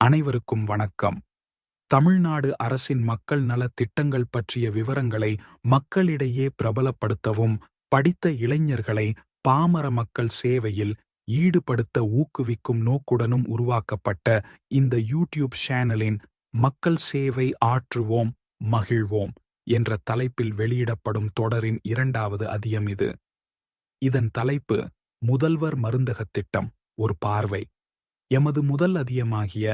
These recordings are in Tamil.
அனைவருக்கும் வணக்கம். தமிழ்நாடு அரசின் மக்கள் நலத் திட்டங்கள் பற்றிய விவரங்களை மக்களிடையே பிரபலப்படுத்தவும் படித்த இளைஞர்களை பாமர மக்கள் சேவையில் ஈடுபடுத்த ஊக்குவிக்கும் நோக்குடனும் உருவாக்கப்பட்ட இந்த யூடியூப் சேனலின் மக்கள் சேவை ஆற்றுவோம் மகிழ்வோம் என்ற தலைப்பில் வெளியிடப்படும் தொடரின் இரண்டாவது அதியம் இது. இதன் தலைப்பு முதல்வர் மருந்தகத் திட்டம் ஒரு பார்வை. எமது முதல் அதியமாகிய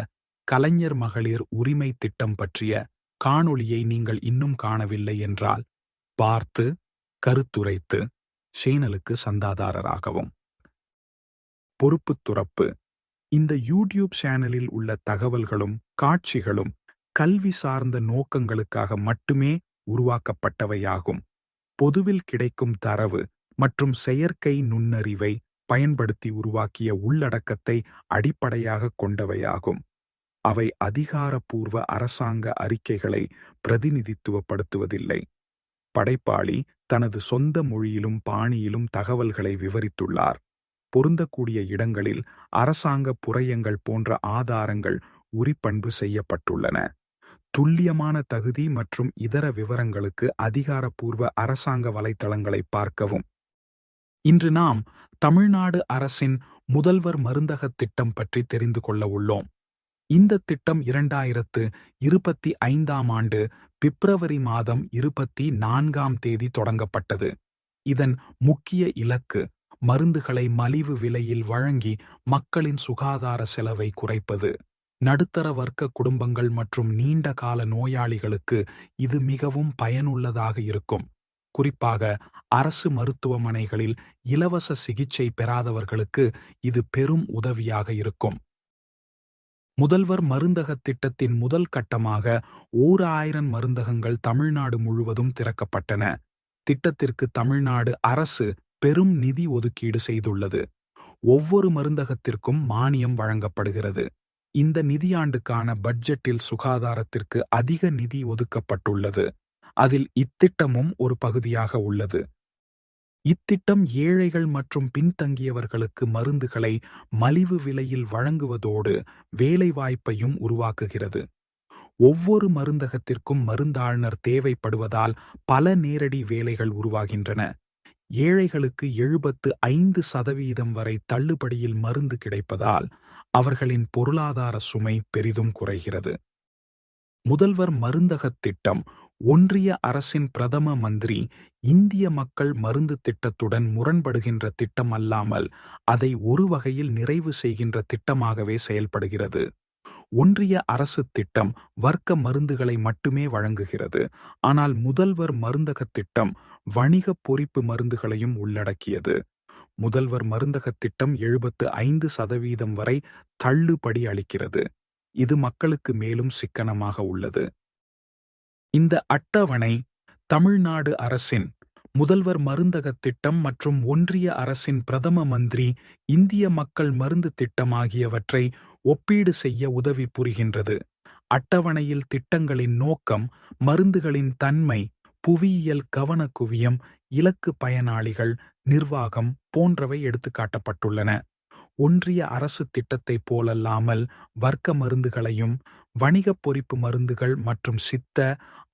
கலைஞர் மகளிர் உரிமை திட்டம் பற்றிய காணொளியை நீங்கள் இன்னும் காணவில்லை என்றால் பார்த்து கருத்துரைத்து சேனலுக்கு சந்தாதாரராகவும். பொறுப்புத் துறப்பு. இந்த யூடியூப் சேனலில் உள்ள தகவல்களும் காட்சிகளும் கல்வி சார்ந்த நோக்கங்களுக்காக மட்டுமே உருவாக்கப்பட்டவையாகும். பொதுவில் கிடைக்கும் தரவு மற்றும் செயற்கை நுண்ணறிவை பயன்படுத்தி உருவாக்கிய உள்ளடக்கத்தை அடிப்படையாக கொண்டவையாகும். அவை அதிகாரப்பூர்வ அரசாங்க அறிக்கைகளை பிரதிநிதித்துவப்படுத்துவதில்லை. படைப்பாளி தனது சொந்த மொழியிலும் பாணியிலும் தகவல்களை விவரித்துள்ளார். பொருந்தக்கூடிய இடங்களில் அரசாங்க புறையங்கள் போன்ற ஆதாரங்கள் உரிப்பண்பு செய்யப்பட்டுள்ளன. துல்லியமான தகுதி மற்றும் இதர விவரங்களுக்கு அதிகாரப்பூர்வ அரசாங்க வலைத்தளங்களை பார்க்கவும். இன்று நாம் தமிழ்நாடு அரசின் முதல்வர் மருந்தகத் திட்டம் பற்றி தெரிந்து கொள்ள உள்ளோம். இந்த திட்டம் இரண்டாயிரத்து இருபத்தி ஐந்தாம் ஆண்டு பிப்ரவரி மாதம் இருபத்தி நான்காம் தேதி தொடங்கப்பட்டது. இதன் முக்கிய இலக்கு மருந்துகளை மலிவு விலையில் வழங்கி மக்களின் சுகாதார செலவை குறைப்பது. நடுத்தர வர்க்க குடும்பங்கள் மற்றும் நீண்ட கால நோயாளிகளுக்கு இது மிகவும் பயனுள்ளதாக இருக்கும். குறிப்பாக அரசு மருத்துவமனைகளில் இலவச சிகிச்சை பெறாதவர்களுக்கு இது பெரும் உதவியாக இருக்கும். முதல்வர் மருந்தகத் திட்டத்தின் முதல் கட்டமாக ஓர் ஆயிரம் மருந்தகங்கள் தமிழ்நாடு முழுவதும் திறக்கப்பட்டன. திட்டத்திற்கு தமிழ்நாடு அரசு பெரும் நிதி ஒதுக்கீடு செய்துள்ளது. ஒவ்வொரு மருந்தகத்திற்கும் மானியம் வழங்கப்படுகிறது. இந்த நிதியாண்டுக்கான பட்ஜெட்டில் சுகாதாரத்திற்கு அதிக நிதி ஒதுக்கப்பட்டுள்ளது. அதில் இத்திட்டமும் ஒரு பகுதியாக உள்ளது. இத்திட்டம் ஏழைகள் மற்றும் பின்தங்கியவர்களுக்கு மருந்துகளை மலிவு விலையில் வழங்குவதோடு வேலைவாய்ப்பையும் உருவாக்குகிறது. ஒவ்வொரு மருந்தகத்திற்கும் மருந்தாளுநர் தேவைப்படுவதால் பல நேரடி வேலைகள் உருவாகின்றன. ஏழைகளுக்கு எழுபத்து ஐந்து சதவீதம் வரை தள்ளுபடியில் மருந்து கிடைப்பதால் அவர்களின் பொருளாதார சுமை பெரிதும் குறைகிறது. முதல்வர் மருந்தகத் திட்டம் ஒன்றிய அரசின் பிரதம மந்திரி இந்திய மக்கள் மருந்து திட்டத்துடன் முரண்படுகின்ற திட்டம் அல்லாமல் அதை ஒரு வகையில் நிறைவு செய்கின்ற திட்டமாகவே செயல்படுகிறது. ஒன்றிய அரசு திட்டம் வர்க்க மருந்துகளை மட்டுமே வழங்குகிறது. ஆனால் முதல்வர் மருந்தகத் திட்டம் வணிக பொறிப்பு மருந்துகளையும் உள்ளடக்கியது. முதல்வர் மருந்தகத் திட்டம் எழுபத்து ஐந்து சதவீதம் வரை தள்ளுபடி அளிக்கிறது. இது மக்களுக்கு மேலும் சிக்கனமாக உள்ளது. இந்த அட்டவணை தமிழ்நாடு அரசின் முதல்வர் மருந்தகத் திட்டம் மற்றும் ஒன்றிய அரசின் பிரதம மந்திரி இந்திய மக்கள் மருந்து திட்டம் ஆகியவற்றை ஒப்பீடு செய்ய உதவி புரிகின்றது. அட்டவணையில் திட்டங்களின் நோக்கம் மருந்துகளின் தன்மை புவியியல் கவனக்குவியம் இலக்கு பயனாளிகள் நிர்வாகம் போன்றவை எடுத்துக்காட்டப்பட்டுள்ளன. ஒன்றிய அரசு திட்டத்தைப் போலல்லாமல் வர்க்க மருந்துகளையும் வணிகப் பொறிப்பு மருந்துகள் மற்றும் சித்த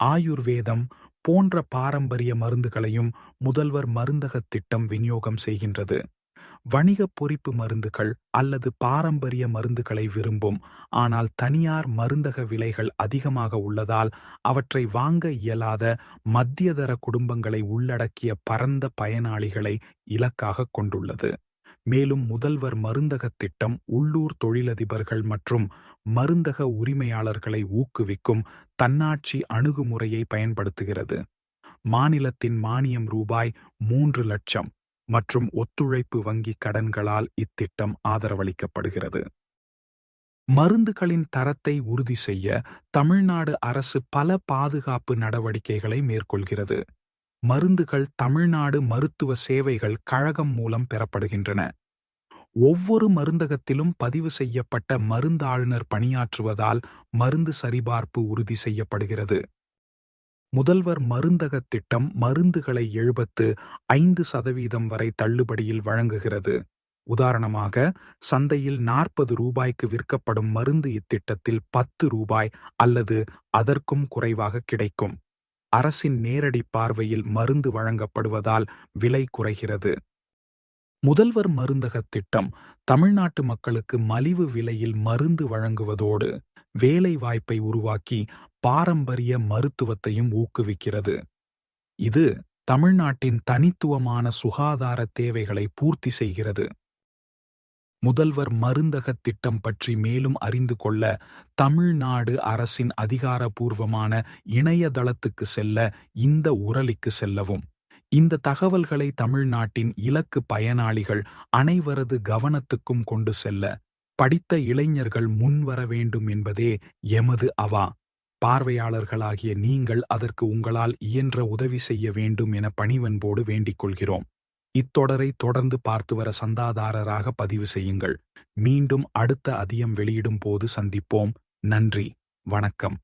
ஆயுர்வேதம் போன்ற பாரம்பரிய மருந்துகளையும் முதல்வர் மருந்தகத் திட்டம் விநியோகம் செய்கின்றது. வணிகப் பொறிப்பு மருந்துகள் அல்லது பாரம்பரிய மருந்துகளை விரும்பும் ஆனால் தனியார் மருந்தக விலைகள் அதிகமாக உள்ளதால் அவற்றை வாங்க இயலாத மத்தியதர குடும்பங்களை உள்ளடக்கிய பரந்த பயனாளிகளை இலக்காக கொண்டுள்ளது. மேலும் முதல்வர் மருந்தகத் திட்டம் உள்ளூர் தொழிலதிபர்கள் மற்றும் மருந்தக உரிமையாளர்களை ஊக்குவிக்கும் தன்னாட்சி அணுகுமுறையை பயன்படுத்துகிறது. மாநிலத்தின் மானியம் ரூபாய் மூன்று லட்சம் மற்றும் ஒத்துழைப்பு வங்கி கடன்களால் இத்திட்டம் ஆதரவளிக்கப்படுகிறது. மருந்துகளின் தரத்தை உறுதி செய்ய தமிழ்நாடு அரசு பல பாதுகாப்பு நடவடிக்கைகளை மேற்கொள்கிறது. மருந்துகள் தமிழ்நாடு மருத்துவ சேவைகள் கழகம் மூலம் பெறப்படுகின்றன. ஒவ்வொரு மருந்தகத்திலும் பதிவு செய்யப்பட்ட மருந்தாளுநர் பணியாற்றுவதால் மருந்து சரிபார்ப்பு உறுதி செய்யப்படுகிறது. முதல்வர் மருந்தகத் திட்டம் மருந்துகளை எழுபத்து ஐந்து சதவீதம் வரை தள்ளுபடியில் வழங்குகிறது. உதாரணமாக சந்தையில் நாற்பது ரூபாய்க்கு விற்கப்படும் மருந்து இத்திட்டத்தில் பத்து ரூபாய் அல்லது அதற்கும் குறைவாக கிடைக்கும். அரசின் நேரடி பார்வையில் மருந்து வழங்கப்படுவதால் விலை குறைகிறது. முதல்வர் மருந்தகத் திட்டம் தமிழ்நாட்டு மக்களுக்கு மலிவு விலையில் மருந்து வழங்குவதோடு வேலை வாய்ப்பை உருவாக்கி பாரம்பரிய மருத்துவத்தையும் ஊக்குவிக்கிறது. இது தமிழ்நாட்டின் தனித்துவமான சுகாதார தேவைகளை பூர்த்தி செய்கிறது. முதல்வர் மருந்தகத் திட்டம் பற்றி மேலும் அறிந்து கொள்ள தமிழ்நாடு அரசின் அதிகாரப்பூர்வமான இணையதளத்துக்கு செல்ல இந்த உரலிக்கு செல்லவும். இந்த தகவல்களை தமிழ்நாட்டின் இலக்கு பயனாளிகள் அனைவரது கவனத்துக்கும் கொண்டு செல்ல படித்த இளைஞர்கள் முன்வர வேண்டும் என்பதே எமது அவா. பார்வையாளர்களாகிய நீங்கள் அதற்கு உங்களால் இயன்ற உதவி செய்ய வேண்டும் என பணிவன்போடு வேண்டிக் கொள்கிறோம் இத்தொடரை தொடர்ந்து பார்த்து வர சந்தாதாரராக பதிவு செய்யுங்கள். மீண்டும் அடுத்த அதியம் வெளியிடும் போது சந்திப்போம். நன்றி. வணக்கம்.